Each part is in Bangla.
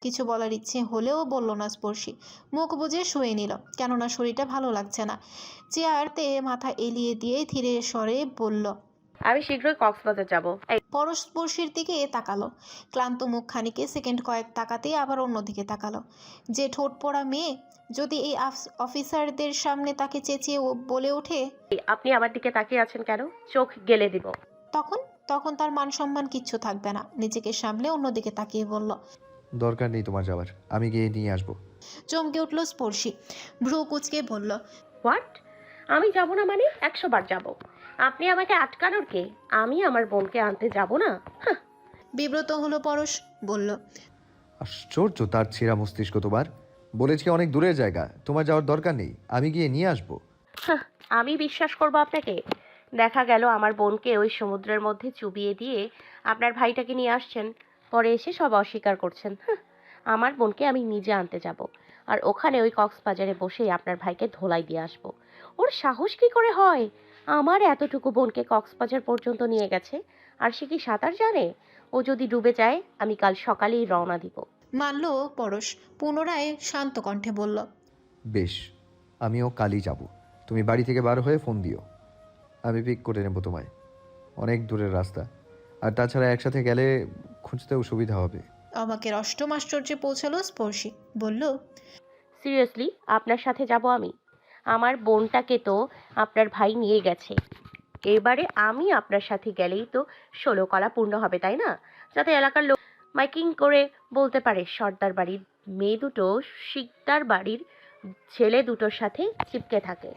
কিছু বলার ইচ্ছে হলেও বলল না স্পর্শী। মুখ বুজে শুয়ে নিল কেননা শরীরটা ভালো লাগছে না। চেয়ারতে মাথা এলিয়ে দিয়ে ধীরে স্বরে বলল আমি শীঘ্রই কক্সবাজার যাব। এই পরশ স্পর্শীর দিকে তাকালো। ক্লান্ত মুখখানিকে সেকেন্ড কয়েক তাকাতেই আবার অন্যদিকে তাকালো। যে ঠোঁট পড়া মেয়ে যদি এই আফ- অফিসারদের সামনে তাকে চেঁচিয়ে ও- বলে ওঠে আপনি আমার দিকে তাকিয়ে আছেন কেন? চোখ গেলে দিব। তখন তখন তার মান সম্মান কিচ্ছু থাকবে না। নিজেকে সামলে অন্যদিকে তাকিয়ে বলল দরকার নেই তোমার যাওয়ার আমি গিয়ে নিয়ে আসব। চমকে উঠল স্পর্শী। ভ্রু কুচকে বলল হোয়াট? আমি যাব না মানে? একশো বার যাব। আপনি আমাকে আটকানোর কে? আমি আমার বোনকে আনতে যাব না? হাহ, বিব্রত হলো পরশ বলল আশ্চর্য তার ছেঁড়া মস্তিষ্ক তোমার। বলেছি অনেক দূরের জায়গা তোমার যাওয়ার দরকার নেই। আমি গিয়ে নিয়ে আসব। হাহ, আমি বিশ্বাস করব আপনাকে। দেখা গেল আমার বোনকে ওই সমুদ্রের মধ্যে চুবিয়ে দিয়ে আপনার ভাইটাকে নিয়ে আসছেন। পরে এসে সব অস্বীকার করছেন। আমার বোনকে আমি নিজে আনতে যাব। আর ওখানে ওই কক্সবাজারে বসেই আপনার ভাইকে ধোলাই দিয়ে আসব। ওর সাহস কি করে হয়? আমার এতটুকু বোনকে কক্সবাজার পর্যন্ত নিয়ে গেছে। আর সে কি সাঁতার জানে? ও যদি ডুবে যায় আমি কাল সকালেই রওনা দিব। মানল পরশ পুনরায় শান্ত কণ্ঠে বলল বেশ আমিও কালই যাব। তুমি বাড়ি থেকে বার হয়ে ফোন দিও। আমি পিক করে নেব তোমায়। অনেক দূরের রাস্তা। আর তাছাড়া একসাথে গেলে খুঁজতেও সুবিধা হবে। অবাকের অষ্টম আশ্চর্যে পৌঁছালো স্পর্শী বলল সিরিয়াসলি আপনার সাথে যাব আমি। আমার বোনটাকে তো আপনার ভাই নিয়ে গেছে। এবারে আমি আপনার সাথে গেলেই তো ষোলো কলা পূর্ণ হবে তাই না? যাতে এলাকার লোক মাইকিং করে বলতে পারে সর্দার বাড়ির মেয়ে দুটো শিকদার বাড়ির ছেলে দুটোর সাথে চিপকে থাকে।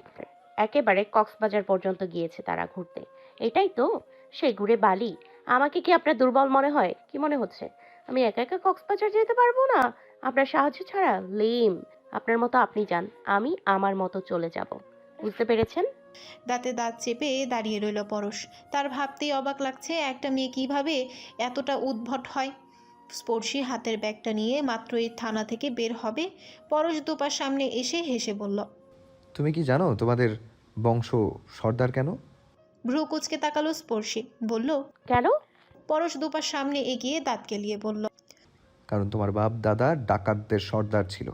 একেবারে কক্সবাজার পর্যন্ত গিয়েছে তারা ঘুরতে। এটাই তো সে ঘুরে বালি। আমাকে কি আপনার দুর্বল মনে হয়? কি মনে হচ্ছে? আমি একা একা কক্সবাজার যেতে পারব না? আপনার সাহায্য ছাড়া? লেম আপনার মতো আপনি যান। আমি আমার মতো চলে যাব। বুঝতে পেরেছেন? দাঁতে দাঁত চেপে দাঁড়িয়ে রইল পরশ। তার ভাবতেই অবাক লাগছে একটা মেয়ে কীভাবে এতটা উদ্ভট হয়। স্পর্শী হাতের ব্যাগটা নিয়ে মাত্র এই থানা থেকে বের হবে। পরশ দুপার সামনে এসে হেসে বলল তুমি কি জানো তোমাদের বংশ সর্দার কেন? ভ্রু কুচকে তাকালো স্পর্শী। বলল কেন? পরশ দুপার সামনে এগিয়ে দাঁত কেলিয়ে বলল কারণ তোমার বাপ দাদা ডাকাতদের সর্দার ছিল।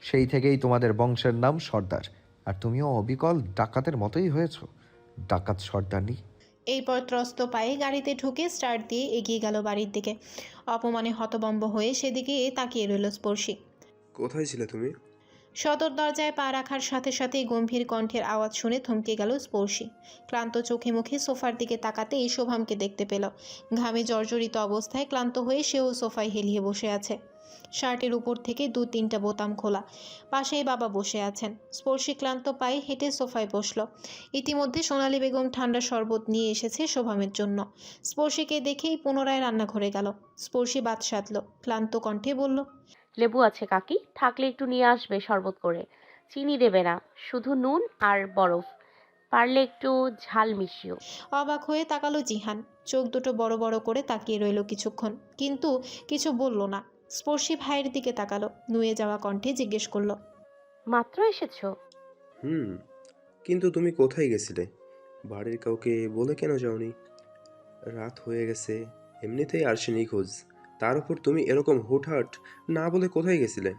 সেই থেকেই তোমাদের বংশের নাম সর্দার। আর তুমিও অবিকল ডাকাতের মতোই হয়েছো। ডাকাত সর্দারনি এই পর ত্রস্ত পায়ে গাড়িতে ঢুকে স্টার্ট দিয়ে এগিয়ে গেল বাড়ির দিকে। অপমানে হতবম্ব হয়ে সেদিকে তাকিয়ে রইল স্পর্শী। কোথায় ছিলে তুমি? সদর দরজায় পা রাখার সাথে সাথেই গম্ভীর কণ্ঠের আওয়াজ শুনে থমকে গেল স্পর্শী। ক্লান্ত চোখে মুখে সোফার দিকে তাকাতেই শোভামকে দেখতে পেল। ঘামে জর্জরিত অবস্থায় ক্লান্ত হয়ে সেও সোফায় হেলিয়ে বসে আছে। শার্টের উপর থেকে দু তিনটা বোতাম খোলা। পাশেই বাবা বসে আছেন। স্পর্শী ক্লান্ত পায়ে হেঁটে সোফায় বসল। ইতিমধ্যে সোনালী বেগম ঠান্ডা শরবত নিয়ে এসেছে শোভামের জন্য। স্পর্শীকে দেখেই পুনরায় রান্নাঘরে গেল। স্পর্শী বাদ সাধল। ক্লান্ত কণ্ঠে বলল লেবু আছে কাকি থাকলে একটু নিয়ে আসবে শরবত করে। চিনি দেবে না শুধু নুন আর বরফ। পারলে একটু ঝাল মিশিও অবাক হয়ে তাকালো জিহান। চোখ দুটো বড় বড় করে তাকিয়ে রইল কিছুক্ষণ কিন্তু কিছু বলল না। স্পর্শী ভাইয়ের দিকে তাকালো নুয়ে যাওয়া কণ্ঠে জিজ্ঞেস করল মাত্র এসেছ? হুম কিন্তু তুমি কোথায় গেছিলে? বাড়ির কাউকে বলে কেন যাওনি? রাত হয়ে গেছে এমনিতেই আরশি নিখোঁজ তার উপর তুমি এরকম হুটহাট না বলে কোথায় গেছিলে?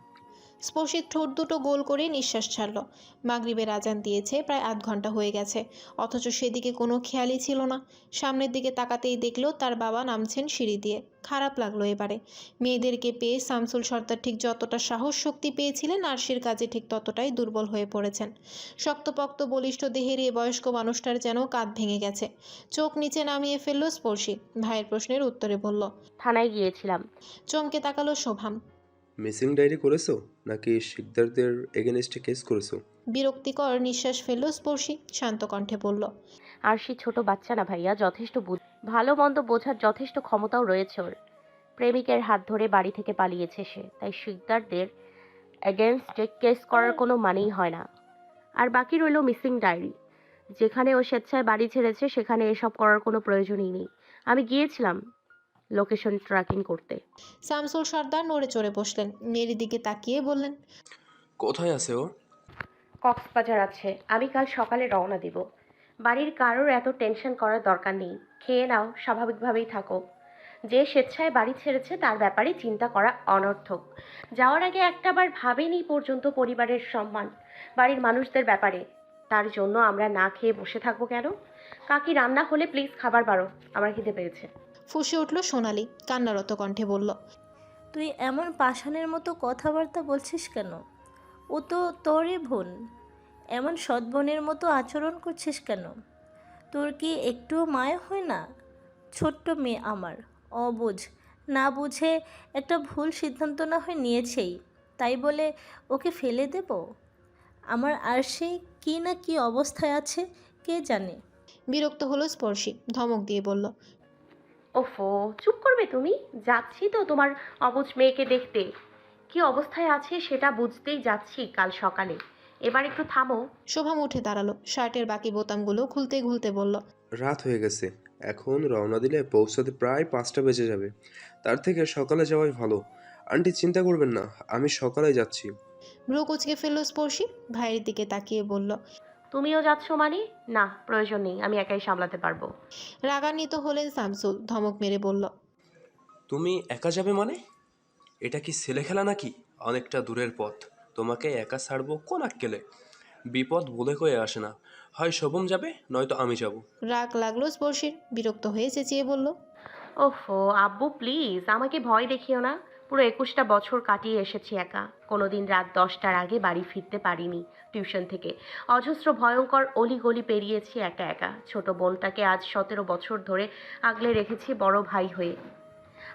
স্পর্শীর ঠোঁট দুটো গোল করে নিঃশ্বাস ছাড়ল। মাগরিবের আজান দিয়েছে প্রায় আধ ঘণ্টা হয়ে গেছে। অথচ সেদিকে কোনো খেয়ালই ছিল না। সামনের দিকে তাকাতেই দেখল তার বাবা নামছেন সিঁড়ি দিয়ে। খারাপ লাগল এবারে। মেয়েদেরকে পেয়ে শামসুল সর্দার ঠিক যতটা সাহস শক্তি পেয়েছিলেন আরশির কাজে ঠিক ততটাই দুর্বল হয়ে পড়েছেন। শক্তপক্ত বলিষ্ঠ দেহের এই বয়স্ক মানুষটার যেন কাঁধ ভেঙে গেছে। চোখ নিচে নামিয়ে ফেলল স্পর্শী। ভাইয়ের প্রশ্নের উত্তরে বলল থানায় গিয়েছিলাম। চমকে তাকালো শোভাম। মিসিং ডায়েরি করেছ? নাকি শিকদারদের এগেনস্টে কেস করেছ? বিরক্তিকর নিঃশ্বাস ফেলল স্পর্শী শান্ত কণ্ঠে বলল আর সে ছোট বাচ্চা না ভাইয়া যথেষ্ট বুদ্ধি। ভালো মন্দ বোঝার যথেষ্ট ক্ষমতাও রয়েছে ওর। প্রেমিকের হাত ধরে বাড়ি থেকে পালিয়েছে সে তাই শিকদারদের এগেনস্টে কেস করার কোনো মানেই হয় না। আর বাকি রইল মিসিং ডায়েরি। যেখানে ও স্বেচ্ছায় বাড়ি ছেড়েছে সেখানে এসব করার কোনো প্রয়োজনই নেই। আমি গিয়েছিলাম লোকেশন ট্র্যাকিং করতে। শামসুল সর্দার নড়ে চড়ে বসলেন। মেয়ের দিকে তাকিয়ে বললেন কোথায় আছে ও? কক্সবাজার আছে। আমি কাল সকালে রওনা দিব। বাড়ির কারোর এত টেনশন করার দরকার নেই। খেয়ে নাও স্বাভাবিকভাবেই থাকো। যে স্বেচ্ছায় বাড়ি ছেড়েছে তার ব্যাপারে চিন্তা করা অনর্থক। যাওয়ার আগে একটাবার ভাবেনি পর্যন্ত পরিবারের সম্মান বাড়ির মানুষদের ব্যাপারে। তার জন্য আমরা না খেয়ে বসে থাকব কেন? কাকি রান্না হলে প্লিজ খাবার বাড়ো। আমার খিদে পেয়েছে। ফুসে উঠল সোনালি কান্নারত কণ্ঠে বলল তুই এমন পাষাণের মতো কথাবার্তা বলছিস কেন? ও তো তোরই বোন। এমন সৎ বোনের মতো আচরণ করছিস কেন? তোর কি একটুও মায়া হয় না? ছোট্ট মেয়ে আমার অবুঝ। না বুঝে একটা ভুল সিদ্ধান্ত না হয় নিয়েছেই। তাই বলে ওকে ফেলে দেব? আমার আর সে কী না কী অবস্থায় আছে কে জানে? বিরক্ত হলো স্পর্শী ধমক দিয়ে বলল ওফো চুপ করবে তুমি? যাচ্ছি তো তোমার অবুজ মেয়েকে দেখতে। কি অবস্থায় আছে সেটা বুঝতেই যাচ্ছি কাল সকালে। এবার একটু থামো। শোভাম উঠে দাঁড়াল শার্টের বাকি বোতামগুলো খুলতে খুলতে বলল রাত হয়ে গেছে। এখন রওনা দিলে পৌঁছাতে প্রায় পাঁচটা বেজে যাবে। তার থেকে সকালে যাওয়াই ভালো। আন্টি চিন্তা করবেন না আমি সকালে যাচ্ছি। ভ্রু কুচকে ফেলল স্পর্শী ভাইয়ের দিকে তাকিয়ে বলল তুমিও যাচ্ছ মানে? না প্রয়োজন নেই আমি একাই সামলাতে পারব। রাগান্বিত হলেন শামসুল ধমক মেরে বলল তুমি একা যাবে মানে? এটা কি ছেলে খেলা নাকি? অনেকটা দূরের পথ তোমাকে একা ছাড়বো কোন আক্কেলে? বিপদ বলে কয়ে আসে না। হয় শোভম যাবে নয়তো আমি যাব। রাগ লাগল স্পর্শীর বিরক্ত হয়ে চেঁচিয়ে বলল ওফো আব্বু প্লিজ আমাকে ভয় দেখিও না। পুরো একুশটা বছর কাটিয়ে এসেছি একা। কোনোদিন রাত দশটার আগে বাড়ি ফিরতে পারিনি টিউশন থেকে। অজস্র ভয়ঙ্কর অলিগলি পেরিয়েছি একা একা। ছোট বোনটাকে আজ সতেরো বছর ধরে আগলে রেখেছি বড় ভাই হয়ে।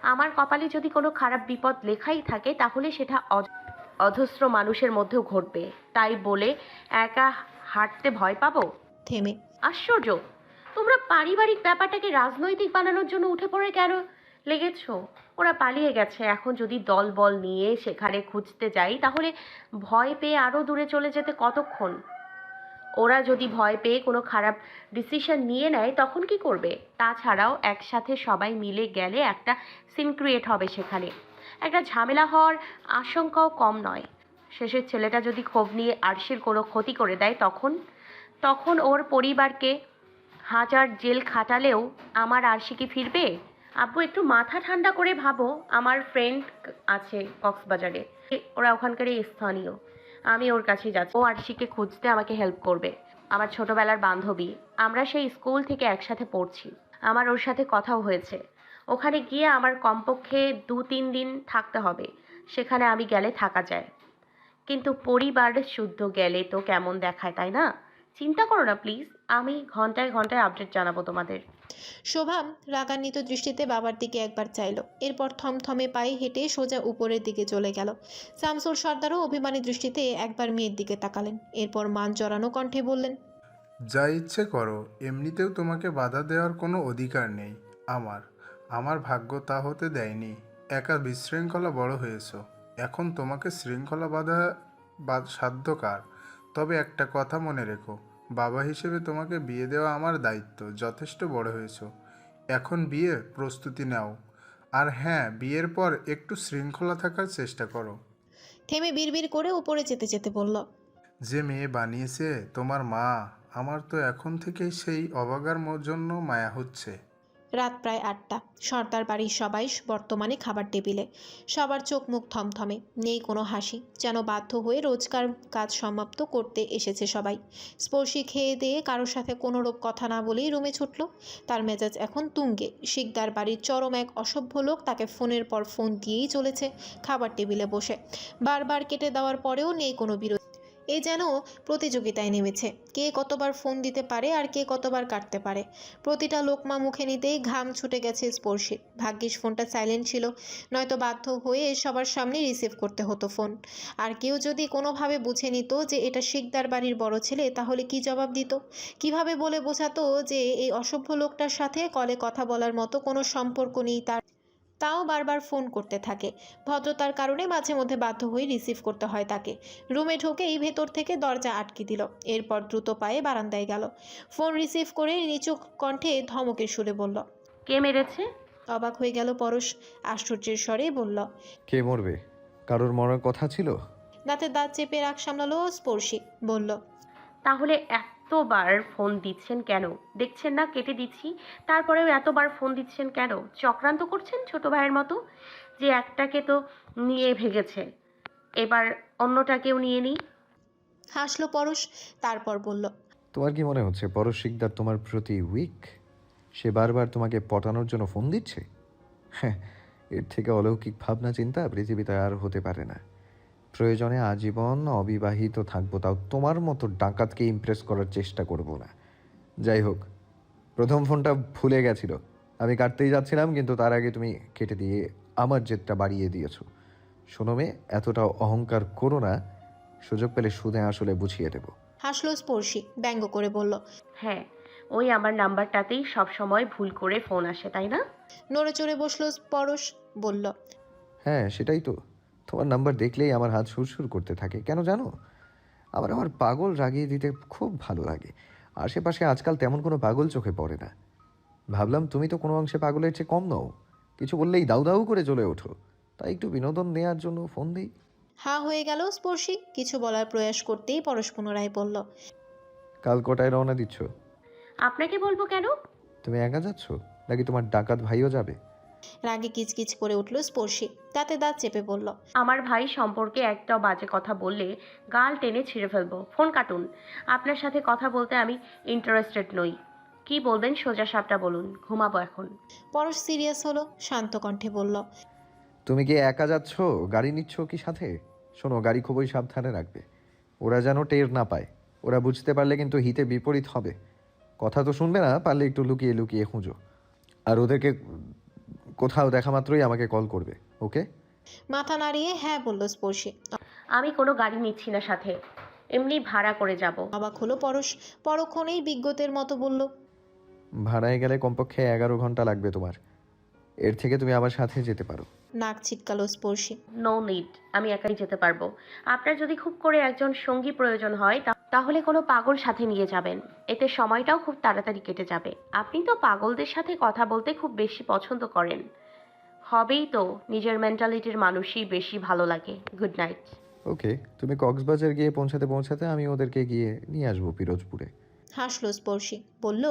আমার কপালে যদি কোনো খারাপ বিপদ লেখাই থাকে তাহলে সেটা অজ- অজস্র মানুষের মধ্যেও ঘটবে। তাই বলে একা হাঁটতে ভয় পাবো? থেমে। আশ্চর্য! তোমরা পারিবারিক ব্যাপারটাকে রাজনৈতিক বানানোর জন্য উঠে পড়ে কেন? লেগেছো? ওরা পালিয়ে গেছে। এখন যদি দল বল নিয়ে সেখানে খুঁজতে যাই, তাহলে ভয় পেয়ে আরও দূরে চলে যেতে কতক্ষণ? ওরা যদি ভয় পেয়ে কোনো খারাপ ডিসিশন নিয়ে নেয়, তখন কি করবে? তাছাড়াও একসাথে সবাই মিলে গেলে একটা সিন ক্রিয়েট হবে সেখানে। একটা ঝামেলা হওয়ার আশঙ্কাও কম নয়। শেষের ছেলেটা যদি ক্ষোভ নিয়ে আরশির কোনো ক্ষতি করে দেয়, তখন? তখন ওর পরিবারকে হাজার জেল খাটালেও আমার আরশি কি ফিরবে? আব্বু একটু মাথা ঠান্ডা করে ভাবো। আমার ফ্রেন্ড আছে কক্সবাজারে। ওরা ওখানকারই স্থানীয়। আমি ওর কাছে যাচ্ছি। ও আরশিকে খুঁজতে আমাকে হেল্প করবে। আমার ছোটবেলার বান্ধবী। আমরা সেই স্কুল থেকে একসাথে পড়ছি। আমার ওর সাথে কথাও হয়েছে। ওখানে গিয়ে আমার কমপক্ষে দু তিন দিন থাকতে হবে। সেখানে আমি গেলে থাকা যায়। কিন্তু পরিবার শুদ্ধ গেলে তো কেমন দেখায়, তাই না? চিন্তা করো না প্লিজ আমি ঘন্টায় ঘন্টায় আপডেট জানাব তোমাদের। শোভাম রাগান্বিত দৃষ্টিতে বাবার দিকে একবার চাইলো। এরপর থমথমে পায়ে হেঁটে সোজা উপরের দিকে চলে গেল। শামসুল সর্দারও অভিমানী দৃষ্টিতে একবার মেয়ের দিকে তাকালেন। এরপর মান জড়ানো কণ্ঠে বললেন যা ইচ্ছে করো এমনিতেও তোমাকে বাধা দেওয়ার কোনো অধিকার নেই। আমার আমার ভাগ্য তা হতে দেয়নি। একা বিশৃঙ্খলা বড় হয়েছো। এখন তোমাকে শৃঙ্খলা বাধা বা সাধ্য কার তবে একটা কথা মনে রেখো বাবা হিসেবে তোমাকে বিয়ে দেওয়া আমার দায়িত্ব যথেষ্ট বড় হয়েছ। এখন বিয়ে প্রস্তুতি নাও। আর হ্যাঁ বিয়ের পর একটু শৃঙ্খলা থাকার চেষ্টা করো। থেমে বিড়বিড় করে উপরে যেতে যেতে বলল যে মেয়ে বানিয়েছে তোমার মা আমার তো এখন থেকেই সেই অবাগার জন্য মায়া হচ্ছে। রাত প্রায় আটটা। সর্দার বাড়ির সবাই বর্তমানে খাবার টেবিলে। সবার চোখ মুখ থমথমে, নেই কোনো হাসি। যেন বাধ্য হয়ে রোজকার কাজ সমাপ্ত করতে এসেছে সবাই। স্পর্শী খেয়ে দিয়ে কারোর সাথে কোনোরূপ কথা না বলেই রুমে ছুটল। তার মেজাজ এখন তুঙ্গে। শিকদার বাড়ির চরম এক অসভ্য লোক তাকে ফোনের পর ফোন দিয়েই চলেছে খাবার টেবিলে বসে। বারবার কেটে দেওয়ার পরেও নেই কোনো বিরতি এ যেন প্রতিযোগিতায় নেমেছে। কে কতবার ফোন দিতে পারে আর কে কতবার কাটতে পারে। প্রতিটা লোকমা মুখে নিতেই ঘাম ছুটে গেছে স্পর্শে। ভাগ্যিস ফোনটা সাইলেন্ট ছিল, নয়তো বাধ্য হয়ে সবার সামনে রিসিভ করতে হতো ফোন। আর কেউ যদি কোনোভাবে বুঝে নিত যে এটা শিকদার বাড়ির বড় ছেলে, তাহলে কি জবাব দিত? কীভাবে বলে বোঝাতো যে এই অসভ্য লোকটার সাথে কলে কথা বলার মতো কোনো সম্পর্ক নেই তার? তাও বারবার ফোন করতে থাকে। ভদ্রতার কারণে মাঝে মধ্যে বাধ্য হয়ে রিসিভ করতে হয় তাকে। রুমে ঢুকেই ভেতর থেকে দরজা আটকে দিল। এরপর দ্রুত পায়ে বারান্দায় গেল। ফোন রিসিভ করে নিচু কণ্ঠে ধমকের সুরে বলল কে মেরেছে? অবাক হয়ে গেল পরশ। আশ্চর্যের স্বরে বলল কে মরবে? কারোর মরার কথা ছিল? দাঁতে দাঁত চেপে রাগ সামলালো স্পর্শী। বলল তাহলে এত এতবার ফোন দিচ্ছেন কেন? দেখছেন না কেটে দিচ্ছি। তারপরেও এতবার ফোন দিচ্ছেন কেন? চক্রান্ত করছেন ছোট ভাইয়ের মতো? যে একটাকে তো নিয়ে ভেগেছে। এবার অন্যটাকেও নিয়ে নিই। হাসলো পরশ তারপর বলল তোমার কি মনে হচ্ছে পরশ শিকদার তোমার প্রতি উইক সে বারবার তোমাকে পটানোর জন্য ফোন দিচ্ছে? হ্যাঁ এর থেকে অলৌকিক ভাবনা চিন্তা পৃথিবীতে আর হতে পারে না। প্রয়োজনে আজীবন অবিবাহিত থাকব তাও তোমার মতো ডাকাতকে ইমপ্রেস করার চেষ্টা করব না। যাই হোক প্রথম ফোনটা ভুলে গেছিল। আমি কাটতেই যাচ্ছিলাম কিন্তু তার আগে তুমি কেটে দিয়ে আমার জেদটা বাড়িয়ে দিয়েছ। শোনো মেয়ে এতটা অহংকার করো না সুযোগ পেলে সুদে আসলে বুঝিয়ে দেবো। হাসলো স্পর্শী ব্যঙ্গ করে বলল হ্যাঁ ওই আমার নাম্বারটাতেই সব সময় ভুল করে ফোন আসে তাই না? নড়ে চড়ে বসল পরশ বলল হ্যাঁ সেটাই তো। তোমার নাম্বার দেখলেই আমার হাত সুরসুর করতে থাকে। কেন জানো? আমার আমার পাগল রাগিয়ে দিতে খুব ভালো লাগে। আশেপাশে আজকাল তেমন কোনো পাগল চোখে পড়ে না। ভাবলাম তুমি তো কোনো অংশে পাগলের চেয়ে কম নও। কিছু বললেই দাউ দাউ করে জ্বলে ওঠো। তাই একটু বিনোদন নেওয়ার জন্য ফোন দিই। হা হয়ে গেল স্পর্শী। কিছু বলার প্রয়াস করতেই পরশ পুনরায় বলল কাল কটায় রওনা দিচ্ছ? আপনাকে বলব কেন? তুমি একা যাচ্ছ? নাকি তোমার ডাকাত ভাইও যাবে? রাগে কিচকিচ করে উঠল স্পর্শী। তাতে দাঁত চেপে বলল আমার ভাই সম্পর্কে একটা বাজে কথা বললে গাল টেনে ছিঁড়ে ফেলব। ফোন কাটুন। আপনার সাথে কথা বলতে আমি ইন্টারেস্টেড নই। কি বলবেন সোজা সাপটা বলুন ঘুমাবো এখন। পরশ সিরিয়াস হলো শান্ত কণ্ঠে বলল তুমি কি একা যাচ্ছ? গাড়ি নিচ্ছ কি সাথে? শোনো গাড়ি খুবই সাবধানে রাখবে। ওরা যেন টের না পায়। ওরা বুঝতে পারলে কিন্তু হিতে বিপরীত হবে। কথা তো শুনবে না পারলে একটু লুকিয়ে লুকিয়ে খুঁজো। আর ওদেরকে কোথাও দেখা মাত্রই আমাকে কল করবে ওকে মাথা নাড়িয়ে হ্যাঁ বলল স্পর্শী। আমি কোনো গাড়ি নিচ্ছি না সাথে। এমনি ভাড়া করে যাব। অবাক হলো পরশ। পরক্ষণেই বিজ্ঞতের মতো বলল ভাড়ায় গেলে কমপক্ষে এগারো ঘণ্টা লাগবে তোমার। এর থেকে তুমি আমার সাথে যেতে পারো। নাক ছিটকালো স্পর্শী। নো নিড আমি একাই যেতে পারব। আপনার যদি খুব করে একজন সঙ্গী প্রয়োজন হয় তা- তাহলে কোনো পাগল সাথে নিয়ে যাবেন। এতে সময়টাও খুব তাড়াতাড়ি কেটে যাবে। আপনি তো পাগলদের সাথে কথা বলতে খুব বেশি পছন্দ করেন। হবেই তো নিজের মেন্টালিটির মানুষই বেশি ভালো লাগে। গুড নাইট ওকে তুমি কক্সবাজার গিয়ে পৌঁছাতে পৌঁছাতে আমি ওদেরকে গিয়ে নিয়ে আসব পিরোজপুরে। হাসলো স্পর্শী বলল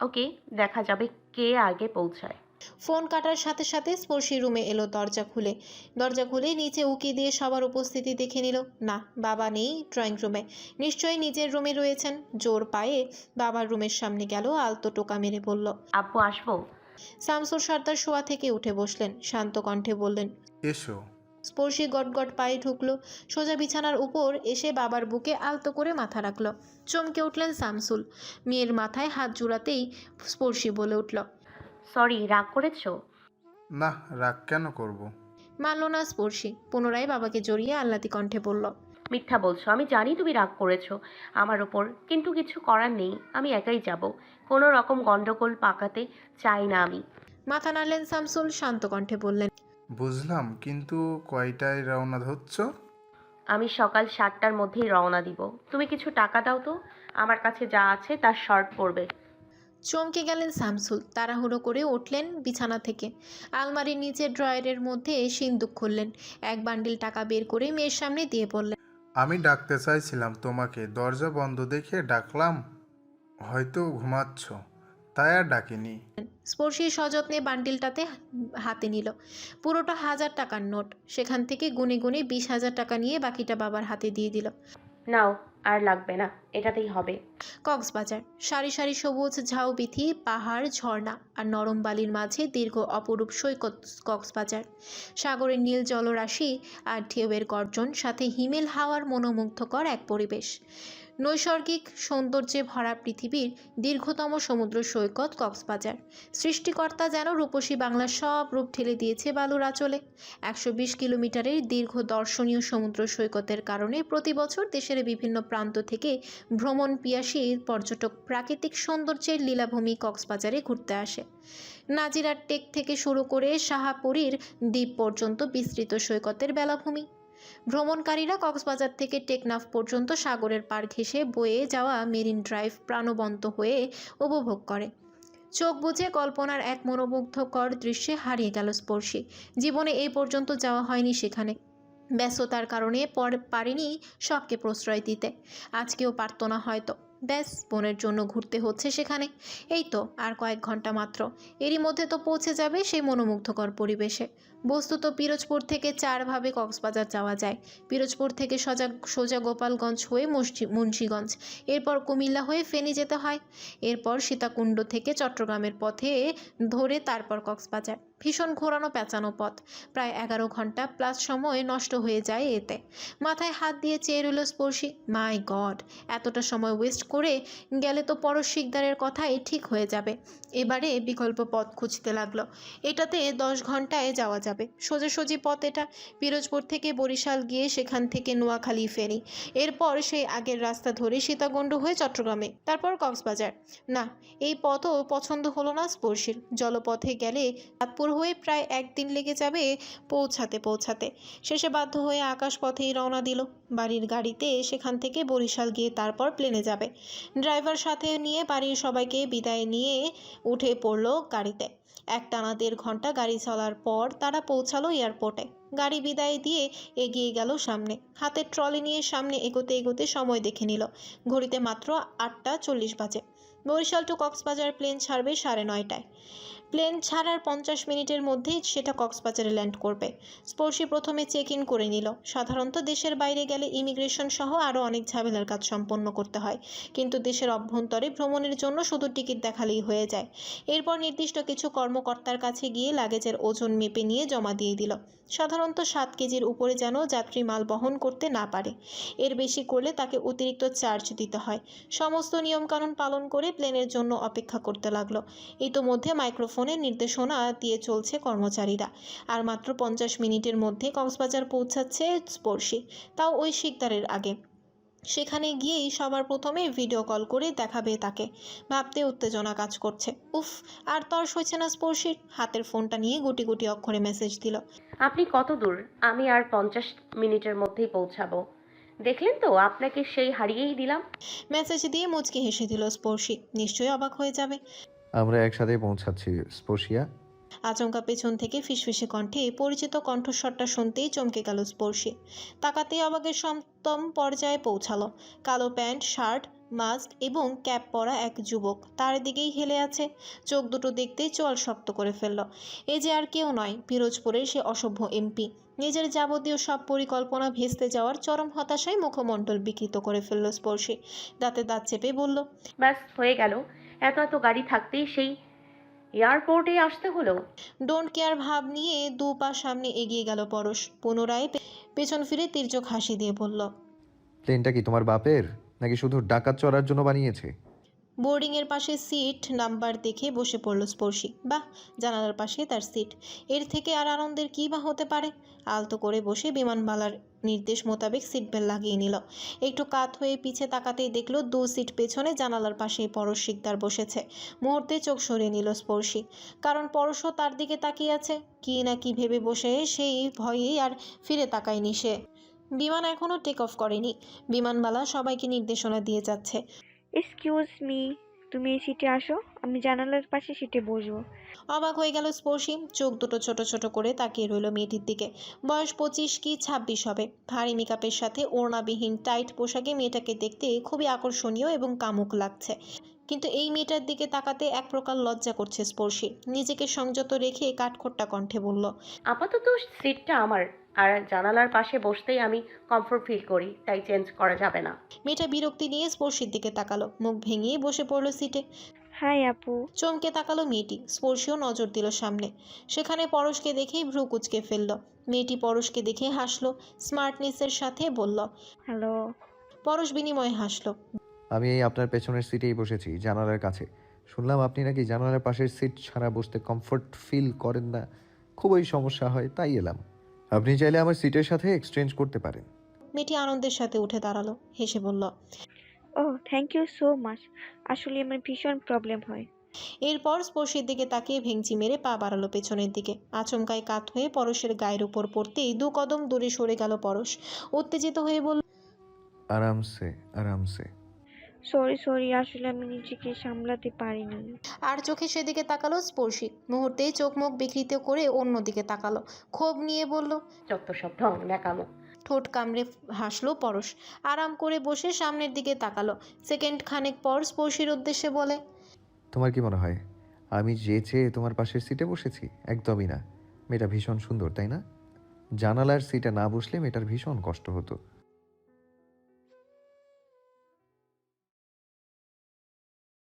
ওকে দেখা যাবে কে আগে পৌঁছায়। ফোন কাটার সাথে সাথে স্পর্শী রুমে এলো দরজা খুলে। দরজা খুলে নিচে উকি দিয়ে সবার উপস্থিতি দেখে নিল না বাবা নেই ড্রয়িং রুমে। নিশ্চয়ই নিজের রুমে রয়েছেন। জোর পায়ে বাবার রুমের সামনে গেল আলতো টোকা মেরে বলল আব্বু আসব? শামসুর সর্দার শোয়া থেকে উঠে বসলেন শান্ত কণ্ঠে বললেন এসো। স্পর্শী গটগট পায়ে ঢুকলো সোজা বিছানার উপর এসে বাবার বুকে আলতো করে মাথা রাখল। চমকে উঠলেন শামসুল। মেয়ের মাথায় হাত জুড়াতেই স্পর্শী বলে উঠল সরি রাগ করেছ? না রাগ কেন করব। মানল না স্পর্শী। পুনরায় বাবাকে জড়িয়ে আহ্লাদি কণ্ঠে বলল মিথ্যা বলছো আমি জানি তুমি রাগ করেছ আমার ওপর কিন্তু কিছু করার নেই আমি একাই যাব। কোনো রকম গন্ডগোল পাকাতে চাই না আমি। মাথা নাড়লেন শামসুল শান্ত কণ্ঠে বললেন বুঝলাম কিন্তু কয়টায় রওনা ধরছ? আমি সকাল সাতটার মধ্যেই রওনা দিব। তুমি কিছু টাকা দাও তো আমার কাছে যা আছে তার শর্ট পড়বে। চমকে গেলেন শামসুল। তাড়াহুড়ো করে উঠলেন বিছানা থেকে। আলমারির নিচের ড্রয়ারের মধ্যে সিন্দুক খুললেন। এক বান্ডিল টাকা বের করে মেয়ের সামনে দিয়ে পড়লেন আমি ডাকতে চাইছিলাম তোমাকে। দরজা বন্ধ দেখে ডাকলাম। হয়তো ঘুমাচ্ছ। তাই আর ডাকিনি। স্পর্শী সযত্নে বান্ডিলটাতে হাতে নিল। পুরোটা হাজার টাকার নোট। সেখান থেকে গুনে গুনে বিশ হাজার টাকা নিয়ে বাকিটা বাবার হাতে দিয়ে দিল। নাও আর লাগবে না, এটাতেই হবে। কক্সবাজার, সারি সারি সবুজ ঝাউ বিথি, পাহাড়, ঝর্ণা আর নরম বালির মাঝে দীর্ঘ অপরূপ সৈকত কক্সবাজার। সাগরের নীল জলরাশি আর ঢেউয়ের গর্জন, সাথে হিমেল হাওয়ার মনোমুগ্ধকর এক পরিবেশ। নৈসর্গিক সৌন্দর্যে ভরা পৃথিবীর দীর্ঘতম সমুদ্র সৈকত কক্সবাজার। সৃষ্টিকর্তা যেন রূপসী বাংলার সব রূপ ঠেলে দিয়েছে বালুর আঁচলে। একশো বিশ কিলোমিটারের দীর্ঘ দর্শনীয় সমুদ্র সৈকতের কারণে প্রতি বছর দেশের বিভিন্ন প্রান্ত থেকে ভ্রমণ পিয়াসী পর্যটক প্রাকৃতিক সৌন্দর্যের লীলাভূমি কক্সবাজারে ঘুরতে আসে। নাজিরার টেক থেকে শুরু করে শাহাপুরীর দ্বীপ পর্যন্ত বিস্তৃত সৈকতের বেলাভূমি। ভ্রমণকারীরা কক্সবাজার থেকে টেকনাফ পর্যন্ত সাগরের পার ঘেঁষে বয়ে যাওয়া মেরিন ড্রাইভ প্রাণবন্ত হয়ে উপভোগ করে। চোখ বুজে কল্পনার এক মনোমুগ্ধকর দৃশ্যে হারিয়ে গেল স্পর্শী। জীবনে এই পর্যন্ত যাওয়া হয়নি সেখানে। ব্যস্ততার কারণে পর পারেনি শখকে প্রশ্রয় দিতে। আজকেও পারত না হয়তো। ব্যাস বোনের জন্য ঘুরতে হচ্ছে সেখানে। এই তো, আর কয়েক ঘণ্টা মাত্র। এরই মধ্যে তো পৌঁছে যাবে সেই মনোমুগ্ধকর পরিবেশে। বস্তুত পিরোজপুর থেকে চারভাবে কক্সবাজার যাওয়া যায়। পিরোজপুর থেকে সজা সোজা গোপালগঞ্জ হয়ে মুন্সি মুন্সীগঞ্জ। এরপর কুমিল্লা হয়ে ফেনী যেতে হয়। এরপর সীতাকুণ্ড থেকে চট্টগ্রামের পথে ধরে তারপর কক্সবাজার। ভীষণ ঘোরানো পেঁচানো পথ। প্রায় এগারো ঘণ্টা প্লাস সময় নষ্ট হয়ে যায় এতে। মাথায় হাত দিয়ে চেয়ে রইল স্পর্শী। মাই গড, এতটা সময় ওয়েস্ট করে গেলে তো পরশ শিকদারের কথাই ঠিক হয়ে যাবে। এবারে বিকল্প পথ খুঁজতে লাগল। এটাতে দশ ঘন্টায় যাওয়া যাবে। সোজাসুজি পথ এটা। পিরোজপুর থেকে বরিশাল গিয়ে সেখান থেকে নোয়াখালী ফেরি। এরপর সেই আগের রাস্তা ধরে সীতাকুণ্ড হয়ে চট্টগ্রামে, তারপর কক্সবাজার। না, এই পথও পছন্দ হলো না স্পর্শীর জলপথে গেলে চাঁদপুর হয়ে প্রায় একদিন লেগে যাবে পৌঁছাতে পৌঁছাতে। শেষে বাধ্য হয়ে আকাশ পথেই রওনা দিল। বাড়ির গাড়িতে সেখান থেকে বরিশাল গিয়ে তারপর প্লেনে যাবে। ড্রাইভার সাথে নিয়ে বাড়ির সবাইকে বিদায় নিয়ে উঠে পড়ল গাড়িতে। এক টানা দেড় ঘণ্টা গাড়ি চলার পর তারা পৌঁছালো এয়ারপোর্টে। গাড়ি বিদায় দিয়ে এগিয়ে গেল সামনে। হাতের ট্রলি নিয়ে সামনে এগোতে এগোতে সময় দেখে নিল। ঘড়িতে মাত্র আটটা চল্লিশ বাজে। বরিশাল টু কক্সবাজার প্লেন ছাড়বে সাড়ে নয়টায়। প্লেন ছাড়ার পঞ্চাশ মিনিটের মধ্যেই সেটা কক্সবাজারে ল্যান্ড করবে। স্পর্শী প্রথমে চেক ইন করে নিল। সাধারণত দেশের বাইরে গেলে ইমিগ্রেশন সহ আরও অনেক ঝামেলার কাজ সম্পন্ন করতে হয়। কিন্তু দেশের অভ্যন্তরে ভ্রমণের জন্য শুধু টিকিট দেখালেই হয়ে যায়। এরপর নির্দিষ্ট কিছু কর্মকর্তার কাছে গিয়ে লাগেজের ওজন মেপে নিয়ে জমা দিয়ে দিল। সাধারণত সাত কেজির উপরে যেন যাত্রী মাল বহন করতে না পারে। এর বেশি করলে তাকে অতিরিক্ত চার্জ দিতে হয়। সমস্ত নিয়মকানুন পালন করে প্লেনের জন্য অপেক্ষা করতে লাগল। ইতোমধ্যে মাইক্রোফোনের নির্দেশনা দিয়ে চলছে কর্মচারীরা। আর মাত্র পঞ্চাশ মিনিটের মধ্যে কক্সবাজার পৌঁছাচ্ছে স্পর্শী তাও ওই শিকদারের আগে। সেখানে গিয়েই সবার প্রথমে ভিডিও কল করে দেখাবে তাকে। ভাবতে উত্তেজনা কাজ করছে। উফ আর তর সইছে না স্পর্শীর হাতের ফোনটা নিয়ে গুটি গুটি অক্ষরে মেসেজ দিল। আপনি কত দূর? আমি আর পঞ্চাশ মিনিটের মধ্যেই পৌঁছাবো। দেখলেন তো আপনাকে সেই হারিয়েই দিলাম। মেসেজ দিয়ে মুচকি হেসে দিল স্পর্শী নিশ্চয়ই অবাক হয়ে যাবে। আমরা একসাথে পৌঁছাচ্ছি স্পর্শিয়া। আচমকা পেছন থেকে ফিসফিসে কণ্ঠে পরিচিত কণ্ঠস্বরটা শুনতেই চমকে গেল স্পর্শী। তাকাতেই অবাকের সপ্তম পর্যায়ে পৌঁছালো। কালো প্যান্ট শার্ট মাস্ক এবং ক্যাপ পরা এক যুবক। তার দিকেই হেলে আছে। চোখ দুটো দেখতেই চল শক্ত করে ফেলল। এ যে আর কেউ নয় পিরোজপুরের সে অসভ্য এমপি। নিজের যাবতীয় সব পরিকল্পনা ভেস্তে যাওয়ার চরম হতাশায় মুখমণ্ডল বিকৃত করে ফেলল স্পর্শী। দাঁতে দাঁত চেপে বলল ব্যাস হয়ে গেল। এত এত গাড়ি থাকতেই সেই এয়ারপোর্টে আসতে হলো। ডোন্ট কেয়ার ভাব নিয়ে দু পা সামনে এগিয়ে গেল পরশ। পুনরায় পে- পেছন ফিরে তীর্যক হাসি দিয়ে বলল প্লেনটা কি তোমার বাপের? নাকি শুধু ডাকাত চড়ার জন্য বানিয়েছে? বোর্ডিংয়ের পাশে সিট নাম্বার দেখে বসে পড়ল স্পর্শী। বাহ জানালার পাশে তার সিট এর থেকে আর আনন্দের কী বা হতে পারে? আলতো করে বসে বিমানবালার নির্দেশ মোতাবেক সিট বেল্ট লাগিয়ে নিল। একটু কাত হয়ে পিছে তাকাতেই দেখল দু সিট পেছনে জানালার পাশেই পরশ শিকদার বসেছে। মুহূর্তে চোখ সরিয়ে নিল স্পর্শী। কারণ পরশও তার দিকে তাকিয়ে আছে। কি না কি ভেবে বসে সেই ভয়েই আর ফিরে তাকায়নি সে। বিমান এখনও টেক অফ করেনি। বিমানবালা সবাইকে নির্দেশনা দিয়ে যাচ্ছে। এক্সকিউজ মি তুমি এই সিটে আসো আমি জানালার পাশে সিটে বসবো। অবাক হয়ে গেল স্পর্শী চোখ দুটো ছোট ছোট করে তাকিয়ে রইল মেয়েটির দিকে। বয়স পঁচিশ কি ছাব্বিশ হবে? ভারী মেকআপের সাথে ওড়নাবিহীন টাইট পোশাকে মেয়েটাকে দেখতে খুবই আকর্ষণীয় এবং কামুক লাগছে। কিন্তু এই মেয়েটার দিকে তাকাতে এক প্রকার লজ্জা করছে স্পর্শী। নিজেকে সংযত রেখে কাঠখোট্টা কণ্ঠে বলল আপাতত সিটটা আমার। আর জানালার পাশে বসতেই আমি কমফোর্ট ফিল করি তাই চেঞ্জ করা যাবে না। মেয়েটা বিরক্তি নিয়ে স্পর্শীর দিকে তাকালো মুখ ভেঙিয়ে বসে পড়ল সিটে। হাই আপু। চমকে তাকালো মেয়েটি স্পর্শীও নজর দিল সামনে। সেখানে পরশকে দেখেই ভ্রু কুচকে ফেলল। মেয়েটি পরশকে দেখে হাসলো স্মার্টনেসের সাথে বলল হ্যালো। পরশ বিনিময়ে হাসলো। আমি এই আপনার পেছনের সিটেই বসেছি জানালার কাছে। শুনলাম আপনি নাকি জানালার পাশের সিট ছাড়া বসতে কমফোর্ট ফিল করেন না। খুবই সমস্যা হয় তাই এলাম। আপনি চাইলে আমার সিটের সাথে এক্সচেঞ্জ করতে পারেন। মেয়েটি আনন্দের সাথে উঠে দাঁড়াল হেসে বলল ও থ্যাংক ইউ সো মাচ আসলে আমার ভীষণ প্রবলেম হয়। এরপর স্পর্শের দিকে তাকিয়ে ভেঙচি মেরে পা বাড়ালো পেছনের দিকে। আচমকায় কাত হয়ে পরশের গায়ের উপর পড়তেই দু কদম দূরে সরে গেল পরশ। উত্তেজিত হয়ে বলল আরামসে আরামসে। সরি সরি আসলে আমি নিজেকে সামলাতে পারিনি। আর চোখে সেদিকে তাকালো স্পর্শী মুহূর্তেই চোখ মুখ বিকৃত করে অন্যদিকে তাকালো। ক্ষোভ নিয়ে বলল যত সব ঢং ন্যাকামো। ঠোঁট কামড়ে হাসলো পরশ। আরাম করে বসে সামনের দিকে তাকালো। সেকেন্ড খানেক পর স্পর্শীর উদ্দেশ্যে বলে তোমার কি মনে হয় আমি যে চেয়ে তোমার পাশের সিটে বসেছি একদমই না। মেয়েটা ভীষণ সুন্দর তাই না? জানালার সিটে না বসলে মেয়েটার ভীষণ কষ্ট হতো।